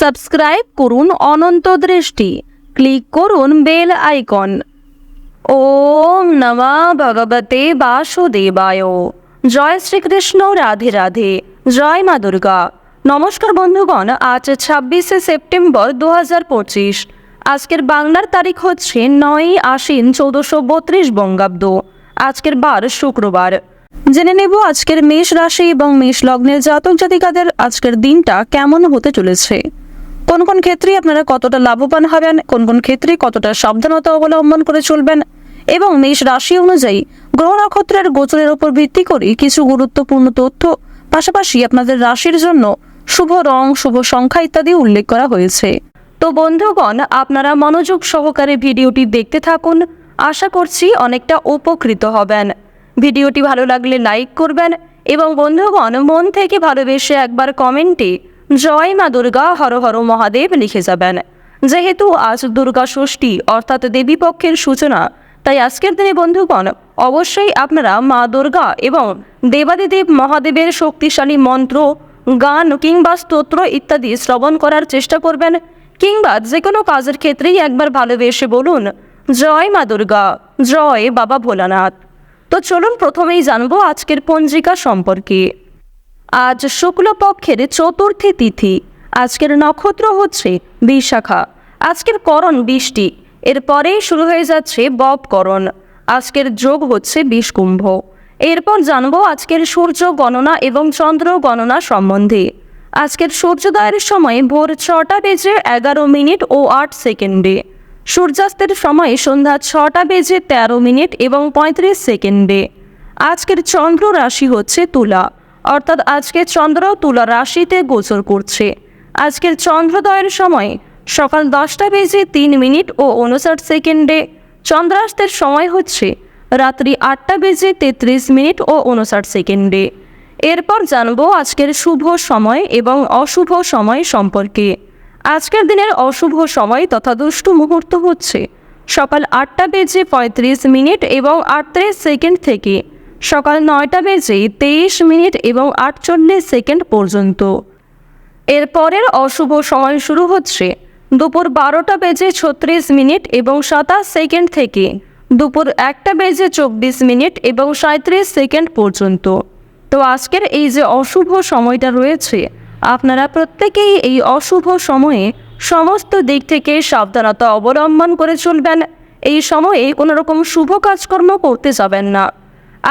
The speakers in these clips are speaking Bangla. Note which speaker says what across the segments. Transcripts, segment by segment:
Speaker 1: সাবস্ক্রাইব করুন অনন্ত দৃষ্টি। ক্লিক করুন বেল আইকন। ওম নমা ভগবতে বাসুদেবায়। জয় শ্রীকৃষ্ণ, রাধে রাধে। জয় মা দুর্গা। নমস্কার বন্ধুগণ, আজ ছাব্বিশে সেপ্টেম্বর দু হাজার পঁচিশ। আজকের বাংলার তারিখ হচ্ছে নয় আশ্বিন চৌদ্দশো বত্রিশ বঙ্গাব্দ। আজকের বার শুক্রবার। জেনে নেব আজকের মেষ রাশি এবং মেষ লগ্নের জাতক জাতিকাদের আজকের দিনটা কেমন হতে চলেছে। কোন কোন ক্ষেত্রে আপনারা কতটা লাভবান হবেন, কোন কোন ক্ষেত্রে কতটা সাবধানতা অবলম্বন করে চলবেন এবং মেষ রাশি অনুযায়ী গ্রহ নক্ষত্রের গোচরের উপর ভিত্তি করে কিছু গুরুত্বপূর্ণ তথ্য, পাশাপাশি আপনাদের রাশির জন্য শুভ রং, শুভ সংখ্যা ইত্যাদি উল্লেখ করা হয়েছে। তো বন্ধুগণ, আপনারা মনোযোগ সহকারে ভিডিওটি দেখতে থাকুন। আশা করছি অনেকটা উপকৃত হবেন। ভিডিওটি ভালো লাগলে লাইক করবেন এবং বন্ধুগণ, মন থেকে ভালোবেসে একবার কমেন্টে জয় মা দুর্গা, হর হর মহাদেব লিখে যাবেন। যেহেতু আজ দুর্গা ষষ্ঠী, অর্থাৎ দেবী পক্ষের সূচনা, তাই আজকের দিনে বন্ধুগণ, অবশ্যই আপনারা মা দুর্গা এবং দেবাদিদেব মহাদেবের শক্তিশালী মন্ত্র, গান কিংবা স্তোত্র ইত্যাদি শ্রবণ করার চেষ্টা করবেন, কিংবা যে কোনো কাজের ক্ষেত্রেই একবার ভালোবেসে বলুন, জয় মা দুর্গা, জয় বাবা ভোলানাথ। তো চলুন প্রথমেই জানব আজকের পঞ্জিকা সম্পর্কে। আজ শুক্লপক্ষের চতুর্থী তিথি। আজকের নক্ষত্র হচ্ছে বিশাখা। আজকের করণ বৃষ্টি। এরপরেই শুরু হয়ে যাচ্ছে ববকরণ আজকের যোগ হচ্ছে বিষকুম্ভ। এরপর জানব আজকের সূর্য গণনা এবং চন্দ্র গণনা সম্বন্ধে। আজকের সূর্যোদয়ের সময় ভোর ছটা বেজে এগারো মিনিট ও আট সেকেন্ডে। সূর্যাস্তের সময় সন্ধ্যা ছটা বেজে তেরো মিনিট এবং পঁয়ত্রিশ সেকেন্ডে। আজকের চন্দ্র রাশি হচ্ছে তুলা। অর্থাৎ আজকে চন্দ্র তুলা রাশিতে গোচর করছে। আজকের চন্দ্রোদয়ের সময় সকাল দশটা বেজে তিন মিনিট ও উনষাট সেকেন্ডে চন্দ্রাস্তের সময় হচ্ছে রাত্রি আটটা বেজে তেত্রিশ মিনিট ও উনষাট সেকেন্ডে। এরপর জানব আজকের শুভ সময় এবং অশুভ সময় সম্পর্কে। আজকের দিনের অশুভ সময় তথা দুষ্টু মুহূর্ত হচ্ছে সকাল আটটা বেজে পঁয়ত্রিশ মিনিট এবং আটত্রিশ সেকেন্ড থেকে সকাল নয়টা বেজে তেইশ মিনিট এবং আটচল্লিশ সেকেন্ড পর্যন্ত। এরপরের অশুভ সময় শুরু হচ্ছে দুপুর বারোটা বেজে ছত্রিশ মিনিট এবং সাতাশ সেকেন্ড থেকে। দুপুর একটা বেজে চব্বিশ মিনিট এবং সাঁত্রিশ সেকেন্ড পর্যন্ত। তো আজকের এই যে অশুভ সময়টা রয়েছে, আপনারা প্রত্যেকেই এই অশুভ সময়ে সমস্ত দিক থেকে সাবধানতা অবলম্বন করে চলবেন। এই সময়ে কোনো রকম শুভ কাজকর্ম করতে যাবেন না।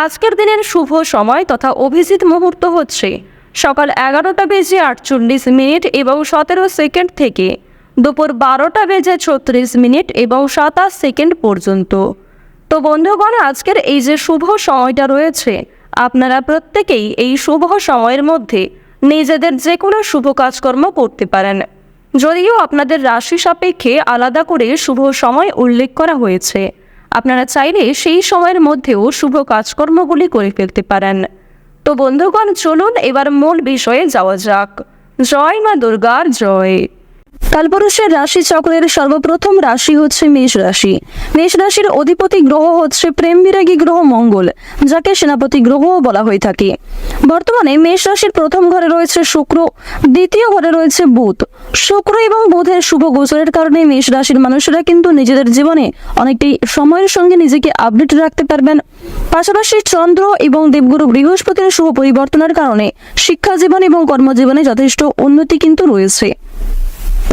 Speaker 1: আজকের দিনের শুভ সময় তথা অভিজিৎ মুহূর্ত হচ্ছে। সকাল এগারোটা বেজে আটচল্লিশ মিনিট এবং সতেরো সেকেন্ড থেকে দুপুর বারোটা বেজে ছত্রিশ মিনিট এবং সাতাশ সেকেন্ড পর্যন্ত। তো বন্ধুগণ, আজকের এই যে শুভ সময়টা রয়েছে, আপনারা প্রত্যেকেই এই শুভ সময়ের মধ্যে নিজেদের যে কোনো শুভ কাজকর্ম করতে পারেন। যদিও আপনাদের রাশি সাপেক্ষে আলাদা করে শুভ সময় উল্লেখ করা হয়েছে। আপনারা চাইলে সেই সময়ের মধ্যেও শুভ কাজকর্মগুলি করে ফেলতে পারেন। তো বন্ধুগণ, চলুন এবার মূল বিষয়ে যাওয়া যাক। জয় মা দুর্গার জয়। কালপুরুষের রাশি চক্রের সর্বপ্রথম রাশি হচ্ছে মেষ রাশি। মেষ রাশির অধিপতি গ্রহ হচ্ছে প্রেম বিরাগী গ্রহ মঙ্গল, যাকে সেনাপতি গ্রহও বলা হয়ে থাকে। বর্তমানে মেষ রাশির প্রথম ঘরে রয়েছে শুক্র, দ্বিতীয় ঘরে রয়েছে বুধ। শুক্র এবং বুধের শুভ গোচরের কারণে মেষ রাশির মানুষেরা কিন্তু নিজেদের জীবনে অনেকটাই সময়ের সঙ্গে নিজেকে আপডেট রাখতে পারবেন। পাশাপাশি চন্দ্র এবং দেবগুরু বৃহস্পতির শুভ পরিবর্তনের কারণে শিক্ষা জীবন এবং কর্মজীবনে যথেষ্ট উন্নতি কিন্তু রয়েছে।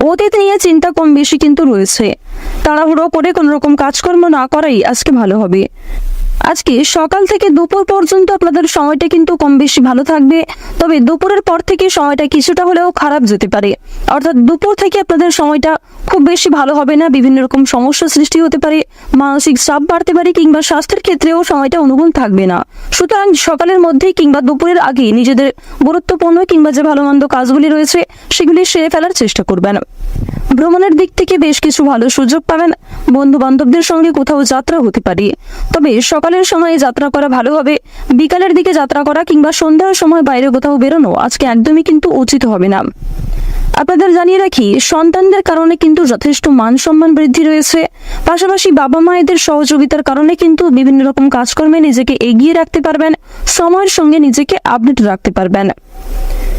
Speaker 1: অতীত নিয়ে চিন্তা কম বেশি কিন্তু রয়েছে। তাড়াহুড়ো করে কোনো রকম কাজকর্ম না করাই আজকে ভালো হবে। আজকে সকাল থেকে দুপুর পর্যন্ত আপনাদের সময়টা কিন্তু কম বেশি ভালো থাকবে। তবে দুপুরের পর থেকে সময়টা কিছুটা হলেও খারাপ যেতে পারে। অর্থাৎ দুপুর থেকে আপনাদের সময়টা খুব বেশি ভালো হবে না, বিভিন্ন রকম সমস্যা সৃষ্টি হতে পারে, মানসিক চাপ বাড়তে পারে কিংবা স্বাস্থ্যের ক্ষেত্রেও সময়টা অনুকূল থাকবে না। সুতরাং সকালের মধ্যেই কিংবা দুপুরের আগেই নিজেদের গুরুত্বপূর্ণ কিংবা যে ভালো মন্দ কাজগুলি রয়েছে, সেগুলি সেরে ফেলার চেষ্টা করবেন। ভ্রমণের দিক থেকে বেশ কিছু ভালো সুযোগ পাবেন। বন্ধু বান্ধবদের সঙ্গে কোথাও যাত্রা হতে পারে। তবে সকালের সময়ে যাত্রা করা ভালো হবে, বিকালের দিকে যাত্রা করা কিংবা সন্ধ্যার সময় বাইরে কোথাও বেরোনো আজকে একদমই কিন্তু উচিত হবে না। আপনাদের জানিয়ে রাখি, সন্তানদের কারণে কিন্তু যথেষ্ট মান সম্মান বৃদ্ধি রয়েছে। পাশাপাশি বাবা মায়েদের সহযোগিতার কারণে কিন্তু বিভিন্ন রকম কাজকর্মে নিজেকে এগিয়ে রাখতে পারবেন, সময়ের সঙ্গে নিজেকে আপডেট রাখতে পারবেন।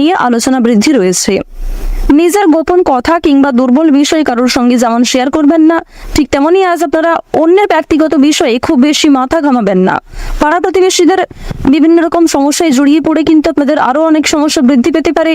Speaker 1: নিয়ে আলোচনা বৃদ্ধি রয়েছে। নিজের গোপন কথা কিংবা দুর্বল বিষয় কারোর সঙ্গে যেমন শেয়ার করবেন না, ঠিক তেমনই আজ আপনারা অন্যের ব্যক্তিগত বিষয়ে খুব বেশি মাথা ঘামাবেন না। পাড়া প্রতিবেশীদের বিভিন্ন রকম সমস্যায় জড়িয়ে পড়ে কিন্তু আপনাদের আরও অনেক সমস্যা বৃদ্ধি পেতে পারে।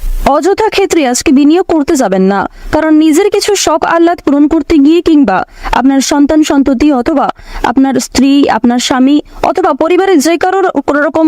Speaker 1: অযথা ক্ষেত্রে আজকে বিনিয়োগ করতে যাবেন না। কারণ নিজের কিছু শখ আহ্লাদ পূরণ করতে গিয়ে কিংবা আপনার সন্তান সন্ততি অথবা আপনার স্ত্রী, আপনার স্বামী অথবা পরিবারের যে কারোর কোনো রকম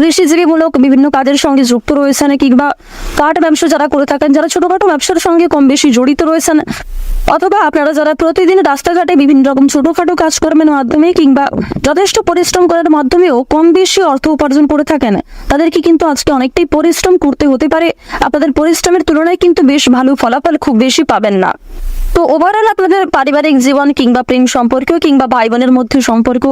Speaker 1: কৃষিজীবীমূলক বিভিন্ন কাজের সঙ্গে যুক্ত রয়েছেন কিংবা কাঠ ব্যবসা যারা করে থাকেন, যারা ছোটখাটো ব্যবসার সঙ্গে কম বেশি জড়িত রয়েছেন। অথবা আপনারা যারা প্রতিদিন রাস্তাঘাটে বিভিন্ন রকম ছোটখাটো কাজকর্মের মাধ্যমে কিংবা যথেষ্ট পরিশ্রম করার মাধ্যমেও কম বেশি অর্থ উপার্জন করে থাকেন, তাদেরকে কিন্তু আজকে অনেকটাই পরিশ্রম করতে হতে পারে। আপনাদের পরিশ্রমের তুলনায় কিন্তু বেশ ভালো ফলাফল খুব বেশি পাবেন না। তো ওভারঅল আপনাদের পারিবারিক জীবন কিংবা প্রেম সম্পর্ক কিংবা ভাই বোনের মধ্যে সম্পর্ক,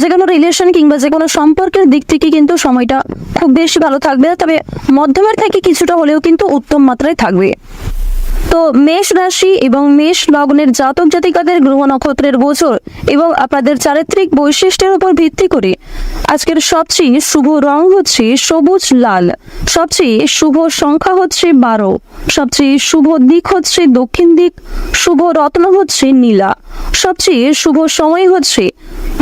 Speaker 1: যে কোনো রিলেশন কিংবা যে কোনো সম্পর্কের দিক থেকে কিন্তু সময়টা খুব বেশি ভালো থাকবে। তবে মধ্যমের থেকে কিছুটা হলেও কিন্তু উত্তম মাত্রায় থাকবে। তো মেষ রাশি এবং মেষ লগ্নের জাতক জাতিকাদের গ্রহ নক্ষত্রের গোচর এবং আপনাদের চারিত্রিক বৈশিষ্ট্যের উপর ভিত্তি করে আজকের সবচেয়ে শুভ রং হচ্ছে সবুজ লাল, সবচেয়ে শুভ সংখ্যা হচ্ছে বারো, সবচেয়ে শুভ দিক হচ্ছে দক্ষিণ দিক, শুভ রত্ন হচ্ছে নীলা, সবচেয়ে শুভ সময় হচ্ছে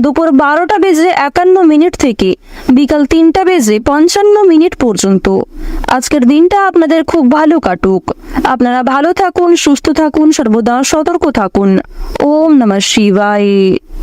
Speaker 1: দুপুর বারোটা বেজে একান্ন মিনিট থেকে বিকাল তিনটা বেজে পঞ্চান্ন মিনিট পর্যন্ত। আজকের দিনটা আপনাদের খুব ভালো কাটুক। আপনারা ভালো থাকুন, সুস্থ থাকুন, সর্বদা সতর্ক থাকুন। ওম নমঃ শিবায়।